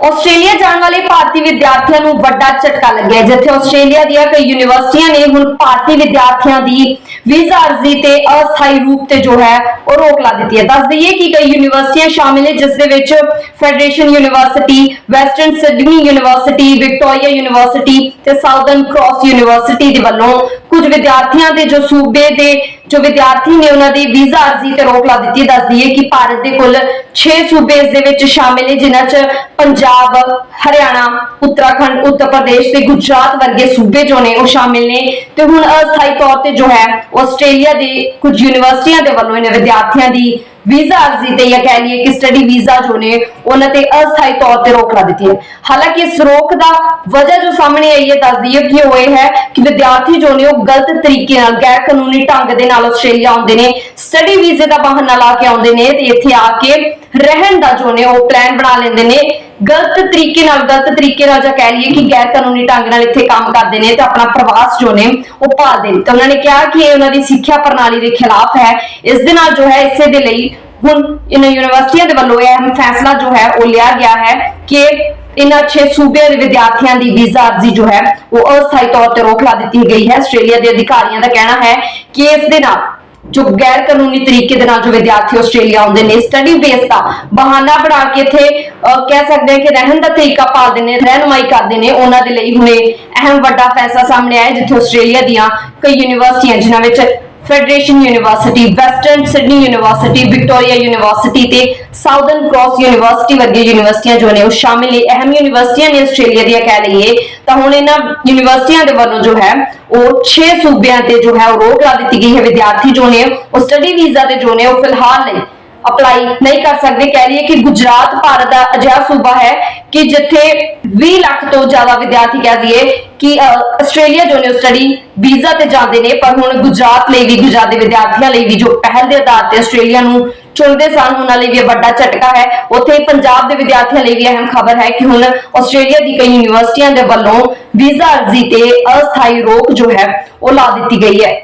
Australia ਜਾਣ ਵਾਲੇ ਭਾਰਤੀ ਵਿਦਿਆਰਥੀਆਂ ਨੂੰ ਵੱਡਾ ਝਟਕਾ ਲੱਗਿਆ। ਜਿੱਥੇ ਆਸਟ੍ਰੇਲੀਆ ਦੀਆਂ ਕਈ ਯੂਨੀਵਰਸਿਟੀਆਂ ਨੇ ਹੁਣ ਭਾਰਤੀ ਵਿਦਿਆਰਥੀਆਂ ਦੀ ਵੀਜ਼ਾ ਅਰਜ਼ੀ ਤੇ ਅਸਥਾਈ ਰੂਪ ਤੇ ਜੋ ਹੈ, ਉਹ ਰੋਕ ਲਾ ਦਿੱਤੀ ਹੈ। ਦੱਸ ਦਈਏ ਕਿ ਕਈ ਯੂਨੀਵਰਸਿਟੀਆਂ ਸ਼ਾਮਿਲ ਨੇ, ਜਿਸ ਦੇ ਵਿੱਚ federation university, western Sydney university, Victoria university ਤੇ ਸਾਊਦਰਨ ਕ੍ਰਾਸ ਯੂਨੀਵਰਸਿਟੀ ਦੇ ਵੱਲੋਂ ਕੁਝ ਵਿਦਿਆਰਥੀਆਂ ਦੇ ਜੋ ਸੂਬੇ ਦੇ ਜੋ ਵਿਦਿਆਰਥੀ ਨੇ ਉਹਨਾਂ ਦੀ ਵੀਜ਼ਾ ਅਰਜ਼ੀ ਤੇ ਰੋਕ ਲਾ ਦਿੱਤੀ ਹੈ ਕਿ ਭਾਰਤ ਦੇ ਕੁੱਲ 6 ਸੂਬੇ ਇਸ ਦੇ ਵਿੱਚ ਸ਼ਾਮਿਲ ਨੇ, ਜਿਨ੍ਹਾਂ 'ਚ ਪੰਜਾਬ, ਹਰਿਆਣਾ, ਉੱਤਰਾਖੰਡ, ਉੱਤਰ ਪ੍ਰਦੇਸ਼ ਤੇ ਗੁਜਰਾਤ ਵਰਗੇ ਸੂਬੇ ਜੋ ਨੇ ਉਹ ਸ਼ਾਮਿਲ ਨੇ। ਤੇ ਹੁਣ ਅਸਥਾਈ ਤੌਰ ਤੇ ਜੋ ਹੈ ਆਸਟ੍ਰੇਲੀਆ ਦੇ ਕੁਝ ਯੂਨੀਵਰਸਿਟੀਆਂ ਦੇ ਵੱਲੋਂ ਇਹਨਾਂ ਵਿਦਿਆਰਥੀਆਂ ਦੀ ਵੀਜ਼ਾ ਅਰਜ਼ੀ ਤੇ ਜਾਂ ਕਹਿ ਲਈਏ ਕਿ ਸਟੱਡੀ ਵੀਜ਼ਾ ਜੋ ਨੇ, ਉਹਨਾਂ ਤੇ ਅਸਥਾਈ ਤੌਰ ਤੇ ਰੋਕ ਲਾ ਦਿੱਤੀ ਹੈ। ਹਾਲਾਂਕਿ ਇਸ ਰੋਕ ਦਾ ਵਜ੍ਹਾ ਜੋ ਸਾਹਮਣੇ ਆਈ ਹੈ ਦੱਸਦੀ ਹੈ ਕਿ ਉਹ ਇਹ ਹੈ ਕਿ ਵਿਦਿਆਰਥੀ ਜੋ ਨੇ, ਉਹ ਗਲਤ ਤਰੀਕੇ ਨਾਲ ਗੈਰ ਕਾਨੂੰਨੀ ਢੰਗ ਦੇ ਨਾਲ ਆਸਟ੍ਰੇਲੀਆ ਆਉਂਦੇ ਨੇ ਸਟੱਡੀ ਵੀਜ਼ੇ ਦਾ ਬਹਾਨਾ ਲਾ ਕੇ ਆਉਂਦੇ ਨੇ ਤੇ ਇੱਥੇ ਆ ਕੇ ਰਹਿਣ ਦਾ ਜੋ ਨੇ, ਉਹ ਪਲਾਨ ਬਣਾ ਲੈਂਦੇ ਨੇ। ਗਲਤ ਤਰੀਕੇ ਨਾਲ, ਗਲਤ ਤਰੀਕੇ ਨਾਲ ਜਾਂ ਕਹਿ ਲਈਏ ਕਿ ਗੈਰ ਕਾਨੂੰਨੀ ਢੰਗ ਨਾਲ ਇੱਥੇ ਕੰਮ ਕਰਦੇ ਨੇ ਤੇ ਆਪਣਾ ਪ੍ਰਵਾਸ ਜੋ ਨੇ, ਉਹ ਭਾਲਦੇ ਨੇ ਤੇ ਉਹਨਾਂ ਨੇ ਕਿਹਾ ਕਿ ਇਹ ਉਹਨਾਂ ਦੀ ਸਿੱਖਿਆ ਪ੍ਰਣਾਲੀ ਦੇ ਖਿਲਾਫ ਹੈ। ਇਸ ਦੇ ਨਾਲ ਜੋ ਹੈ, ਇਸੇ ਦੇ ਲਈ ਹੁਣ ਇਹਨਾਂ ਯੂਨੀਵਰਸਿਟੀਆਂ ਦੇ ਵੱਲੋਂ ਇਹ ਅਹਿਮ ਫੈਸਲਾ ਜੋ ਹੈ, ਉਹ ਲਿਆ ਗਿਆ ਹੈ ਕਿ ਇਹਨਾਂ 6 ਸੂਬਿਆਂ ਦੇ ਵਿਦਿਆਰਥੀਆਂ ਦੀ ਵੀਜ਼ਾ ਅਰਜ਼ੀ ਜੋ ਹੈ, ਉਹ ਅਸਥਾਈ ਤੌਰ ਤੇ ਰੋਕ ਲਾ ਦਿੱਤੀ ਗਈ ਹੈ। ਆਸਟ੍ਰੇਲੀਆ ਦੇ ਅਧਿਕਾਰੀਆਂ ਦਾ ਕਹਿਣਾ ਹੈ ਕਿ ਇਸ ਦੇ ਨਾਲ ਜੋ ਗੈਰ ਕਾਨੂੰਨੀ ਤਰੀਕੇ ਦੇ ਨਾਲ ਜੋ ਵਿਦਿਆਰਥੀ ਆਸਟ੍ਰੇਲੀਆ ਆਉਂਦੇ ਨੇ ਸਟੱਡੀ ਬੇਸ ਦਾ ਬਹਾਨਾ ਬਣਾ ਕੇ ਇੱਥੇ ਅਹ, ਕਹਿ ਸਕਦੇ ਹਾਂ ਕਿ ਰਹਿਣ ਦਾ ਤਰੀਕਾ ਪਾਲਦੇ ਨੇ ਰਹਿਨਮਾਈ ਕਰਦੇ ਨੇ। ਉਹਨਾਂ ਦੇ ਲਈ ਹੁਣੇ ਅਹਿਮ ਵੱਡਾ ਫੈਸਲਾ ਸਾਹਮਣੇ ਆਇਆ ਜਿੱਥੇ ਆਸਟ੍ਰੇਲੀਆ ਦੀਆਂ ਕਈ ਯੂਨੀਵਰਸਿਟੀਆਂ ਜਿਨ੍ਹਾਂ ਵਿੱਚ federation university western Sydney university Victoria university ਤੇ ਸਾਊਦਰਨ ਕ੍ਰਾਸ ਯੂਨੀਵਰਸਿਟੀ ਵਰਗੀ ਯੂਨੀਵਰਸਿਟੀਆਂ ਜੋ ਨੇ ਉਹ ਸ਼ਾਮਿਲ ਨੇ। ਅਹਿਮ ਯੂਨੀਵਰਸਿਟੀਆਂ ਨੇ ਆਸਟ੍ਰੇਲੀਆ ਦੀਆਂ ਕਹਿ ਲਈਏ, ਤਾਂ ਹੁਣ ਇਹਨਾਂ ਯੂਨੀਵਰਸਿਟੀਆਂ ਦੇ ਵੱਲੋਂ ਜੋ ਹੈ, ਉਹ 6 ਸੂਬਿਆਂ ਤੇ ਜੋ ਹੈ, ਉਹ ਰੋਕ ਲਾ ਦਿੱਤੀ ਗਈ ਹੈ। ਵਿਦਿਆਰਥੀ ਜੋ ਨੇ, ਉਹ ਸਟੱਡੀ ਵੀਜ਼ਾ ਤੇ ਜੋ ਨੇ, ਉਹ ਫਿਲਹਾਲ ਲਈ ਅਪਲਾਈ ਨਹੀਂ ਕਰ ਸਕਦੇ, ਕਹਿ ਲਈਏ ਕਿ ਗੁਜਰਾਤ, ਭਾਰਤ ਦਾ ਅਜਿਹਾ ਸੂਬਾ ਹੈ ਕਿ ਜਿੱਥੇ 20 ਲੱਖ ਤੋਂ ਜ਼ਿਆਦਾ ਵਿਦਿਆਰਥੀ ਕਹਿ ਦਈਏ ਕਿ ਆਸਟ੍ਰੇਲੀਆ ਜੋ ਨੇ ਸਟੱਡੀ ਵੀਜ਼ਾ ਤੇ ਜਾਂਦੇ ਨੇ, ਪਰ ਹੁਣ ਗੁਜਰਾਤ ਲਈ ਵੀ, ਗੁਜਰਾਤ ਦੇ ਵਿਦਿਆਰਥੀਆਂ ਲਈ ਵੀ ਜੋ ਪਹਿਲ ਦੇ ਆਧਾਰ ਤੇ ਆਸਟ੍ਰੇਲੀਆ ਨੂੰ ਚੁਣਦੇ ਸਨ, ਉਹਨਾਂ ਲਈ ਵੀ ਇਹ ਵੱਡਾ ਝਟਕਾ ਹੈ। ਉੱਥੇ ਪੰਜਾਬ ਦੇ ਵਿਦਿਆਰਥੀਆਂ ਲਈ ਵੀ ਅਹਿਮ ਖਬਰ ਹੈ ਕਿ ਹੁਣ ਆਸਟ੍ਰੇਲੀਆ ਦੀ ਕਈ ਯੂਨੀਵਰਸਿਟੀਆਂ ਦੇ ਵੱਲੋਂ ਵੀਜ਼ਾ ਅਰਜ਼ੀ ਤੇ ਅਸਥਾਈ ਰੋਕ ਜੋ ਹੈ, ਉਹ ਲਾ ਦਿੱਤੀ ਗਈ ਹੈ।